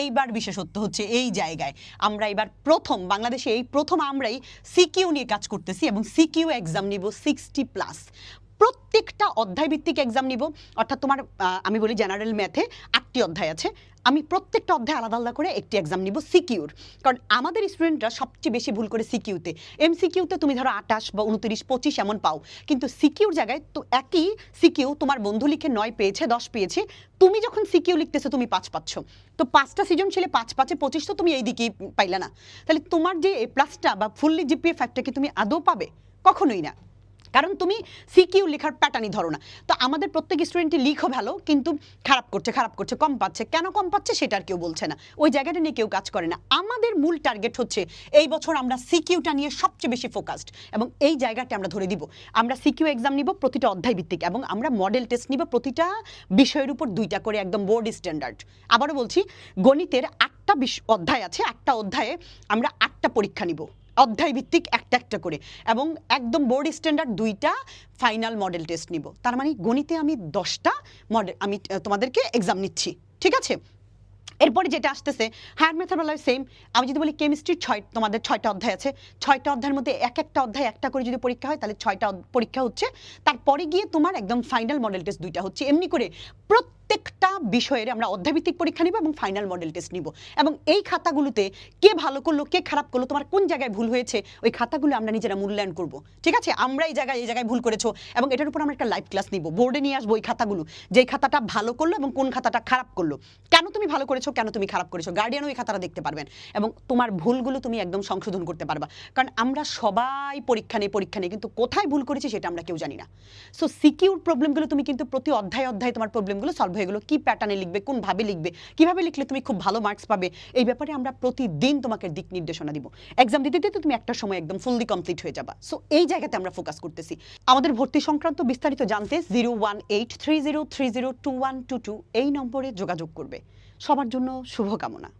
এইবার বিশেষত্ব হচ্ছে এই জায়গায়। আমরা এবার প্রথম, বাংলাদেশে এই প্রথম আমরাই সিকিউ নিয়ে কাজ করতেছি এবং সিকিউ এক্সাম নিব সিক্সটি প্লাস প্রত্যেকটা অধ্যায় ভিত্তিক এক্সাম নিব। অর্থাৎ তোমার আমি বলি জেনারেল ম্যাথে আটটি অধ্যায় আছে। আমি প্রত্যেকটা অধ্যায় আলাদা আলাদা করে একটি এক্সাম নিব সিকিউর কারণ আমাদের স্টুডেন্টরা সবচেয়ে বেশি ভুল করে সিকিউতে এম সিকিউতে তুমি ধরো আটাশ বা উনত্রিশ, পঁচিশ এমন পাও। কিন্তু সিকিউর জায়গায় তো একই সিকিউ তোমার বন্ধু লিখে নয় পেয়েছে, দশ পেয়েছে। তুমি যখন সিকিউ লিখতেছো, তুমি পাঁচ পাচ্ছ। তো পাঁচটা সিজন ছিল পাঁচ পাঁচে পঁচিশ তো তুমি এই দিকেই পাইলে না। তাহলে তোমার যে এ প্লাসটা বা ফুললি জিপিএ কি তুমি আদৌ পাবে? কখনোই না। কারণ তুমি সিকিউ লেখার প্যাটার্নই ধরো না। তো আমাদের প্রত্যেক স্টুডেন্টই লিখো ভালো, কিন্তু খারাপ করছে খারাপ করছে, কম পাচ্ছে। কেন কম পাচ্ছে সেটা আর কেউ বলছে না। ওই জায়গাটা নিয়ে কেউ কাজ করে না। আমাদের মূল টার্গেট হচ্ছে এই বছর আমরা সিকিউটা নিয়ে সবচেয়ে বেশি ফোকাসড এবং এই জায়গাটা আমরা ধরে দিব। আমরা সিকিউ এক্সাম নিব প্রতিটা অধ্যায় ভিত্তিক এবং আমরা মডেল টেস্ট নিব প্রতিটা বিষয়ের উপর দুইটা করে একদম বোর্ড স্ট্যান্ডার্ড আবারও বলছি, গণিতের আটটা অধ্যায় আছে একটা অধ্যায়ে আমরা আটটা পরীক্ষা নিব। অধ্যায় ভিত্তিক একটা একটা করে এবং একদম বোর্ড স্ট্যান্ডার্ড দুইটা ফাইনাল মডেল টেস্ট নিব। তার মানে গণিতে আমি দশটা মডেল আমি তোমাদেরকে এক্সাম নিচ্ছি, ঠিক আছে? এরপরে যেটা আসতেছে হায়ার ম্যাথামেটিক্যাল সেম আমি যদি বলি কেমিস্ট্রির ছয়, তোমাদের ছয়টা অধ্যায় আছে, ছয়টা অধ্যায়ের মধ্যে এক একটা অধ্যায় একটা করে যদি পরীক্ষা হয়, তাহলে ছয়টা পরীক্ষা হচ্ছে, তারপরে গিয়ে তোমার একদম ফাইনাল মডেল টেস্ট দুইটা হচ্ছে। এমনি করে প্রত্যেকটা বিষয়ের আমরা অধ্যায়ভিত্তিক পরীক্ষা নিব এবং ফাইনাল মডেল টেস্ট নিব। এবং এই খাতাগুলোতে কে ভালো করল, কে খারাপ করল, তোমার কোন জায়গায় ভুল হয়েছে, ওই খাতাগুলো আমরা নিজেরা মূল্যায়ন করব। ঠিক আছে? আমরা এই জায়গায় এই জায়গায় ভুল করেছ এবং এটার উপর আমরা একটা লাইভ ক্লাস নিব। বোর্ডে নিয়ে আসব ওই খাতাগুলো। যেই খাতাটা ভালো করল এবং কোন খাতাটা খারাপ করল। কেন তুমি ভালো করেছ, কেন তুমি খারাপ করেছ? গার্ডিয়ান ওই খাতাটা দেখতে পারবেন। এবং তোমার ভুলগুলো তুমি একদম সংশোধন করতে পারবা। কারণ আমরা সবাই পরীক্ষা নেই পরীক্ষা নেই, কিন্তু কোথায় ভুল করেছি সেটা আমরা কেউ জানি না। সো সিকিউর প্রবলেমগুলো তুমি কিন্তু প্রতি অধ্যায় অধ্যায় তোমার প্রবলেমগুলো সলভ হয়ে গেলো কি প্যাটার্নে লিখবে কোনভাবে লিখবে, কীভাবে লিখলে তুমি খুব ভালো মার্কস পাবে, এই ব্যাপারে আমরা প্রতিদিন তোমাকে দিক নির্দেশনা দিব। এক্সাম দিতে দিতে তুমি একটা সময় একদম ফুললি কমপ্লিট হয়ে যাবা। সো এই জায়গাতে আমরা ফোকাস করতেছি। আমাদের ভর্তি সংক্রান্ত বিস্তারিত জানতে zero one eight three zero three zero two one two two এই নম্বরে যোগাযোগ করবে। সবার জন্য শুভকামনা।